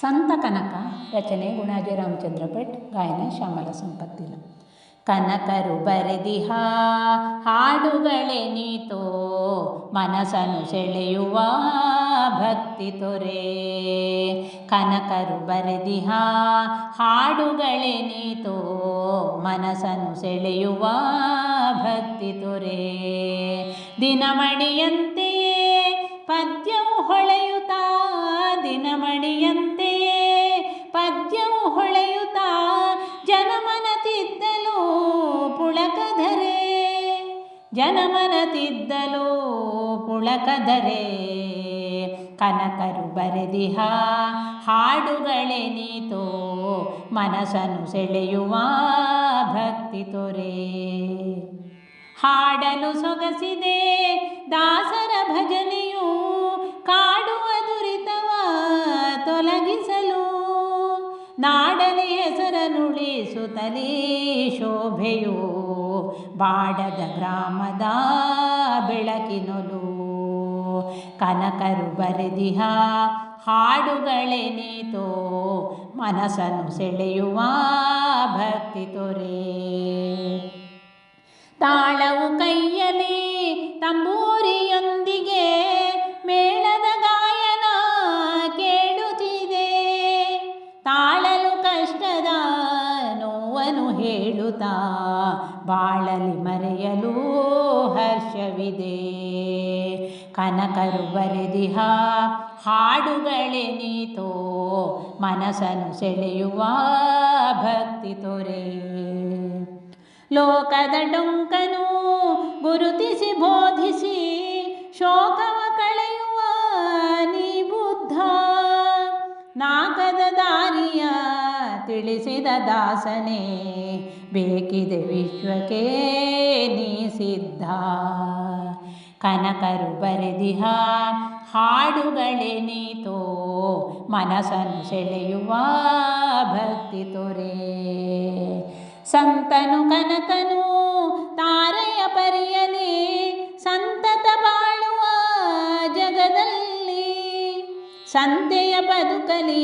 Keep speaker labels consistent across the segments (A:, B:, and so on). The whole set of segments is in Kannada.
A: ಸಂತ ಕನಕ ರಚನೆ ಗುಣಾಜಿ ರಾಮಚಂದ್ರ ಭಟ್ ಗಾಯನ ಶ್ಯಾಮಲ ಸಂಪತ್ತಿಲ. ಕನಕರು ಬರೆದಿಹ ಹಾಡುಗಳೇ ನೀತೋ, ಮನಸ್ಸನ್ನು ಸೆಳೆಯುವ ಭಕ್ತಿ ತೊರೆ. ಕನಕರು ಬರೆದಿಹ ಹಾಡುಗಳೇ ನೀತೋ, ಮನಸ್ಸನ್ನು ಸೆಳೆಯುವ ಭಕ್ತಿ ತೊರೆ. ದಿನಮಣಿಯಂತೆಯೇ ಪದ್ಯವು ಹೊಳೆಯುತ್ತಾ ಜನಮನತಿದ್ದಲು ಪುಳಕದರೆ. ಕನಕರು ಬರೆದಿಹ, ಹಾಡುಗಳೇ ನೀತೋ ಮನಸ್ಸನ್ನು ಸೆಳೆಯುವ ಭಕ್ತಿ ತೊರೆ. ಹಾಡಲು ಸೊಗಸಿದೆ, ದಾಸರ ಭಜನೆಯು ಕಾಡುವ ದುರಿತವ ತೊಲಗಿಸಲು. ನಾಡಲಿ ಹೆಸರನುಳಿಸುತ್ತಲೇ ಶೋಭೆಯು ಬಾಡದ ಗ್ರಾಮದ ಬೆಳಕಿನೊಲು. ಕನಕರು ಬರೆದಿಹ ಹಾಡುಗಳೇ ನೀತೋ, ಮನಸ್ಸನ್ನು ಸೆಳೆಯುವ ಭಕ್ತಿ ತೊರೆ. ತಾಳವು ಕೈಯಲ್ಲಿ ತಂಬೂರಿಯೊಂದಿಗೆ ಹೇಳುತ್ತಾ? ಬಾಳಲಿ ಮರೆಯಲು ಹರ್ಷವಿದೆ. ಕನಕರು ಬರೆದಿಹ ಹಾಡುಗಳೇ ನೀತೋ, ಮನಸ್ಸನ್ನು ಸೆಳೆಯುವ ಭಕ್ತಿ ತೊರೆ. ಲೋಕದ ಡೊಂಕನು ಗುರುತಿಸಿ ಬೋಧಿಸಿ, ಶೋಕವ ತಿಳಿಸಿದ ದಾಸನೇ, ಬೇಕಿದೆ ವಿಶ್ವಕ್ಕೆ ನೀ ಸಿದ್ಧ. ಕನಕರು ಬರೆದಿಹ, ಹಾಡುಗಳೇ ನೀತೋ ಮನಸ್ಸನ್ನು ಸೆಳೆಯುವ ಭಕ್ತಿ ತೊರೆ. ಸಂತನು ಕನಕನು ಸಂತೆಯ ಬದುಕಲಿ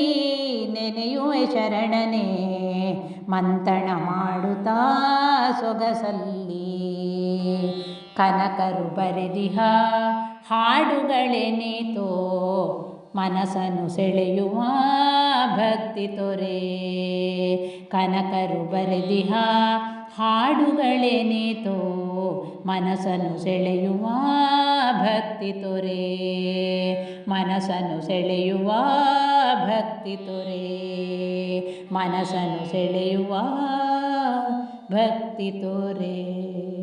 A: ನೆನೆಯುವ ಶರಣನೆ ಮಂತಣ ಮಾಡುತ್ತಾ ಸೊಗಸಲ್ಲಿ. ಕನಕರು ಬರೆದಿಹ, ಹಾಡುಗಳೇ ನೀತೋ, ಮನಸ್ಸನ್ನು ಸೆಳೆಯುವ ಭಕ್ತಿ ತೊರೆ. ಕನಕರು ಬರೆದಿಹ ಹಾಡುಗಳೇ ನೀತೋ ಮನಸ್ಸನ್ನು ಸೆಳೆಯುವ ಭಕ್ತಿ ತೊರೆ. ಮನಸ್ಸನ್ನು ಸೆಳೆಯುವ ಭಕ್ತಿ ತೊರೆ. ಮನಸ್ಸನ್ನು ಸೆಳೆಯುವ ಭಕ್ತಿ ತೊರೆ.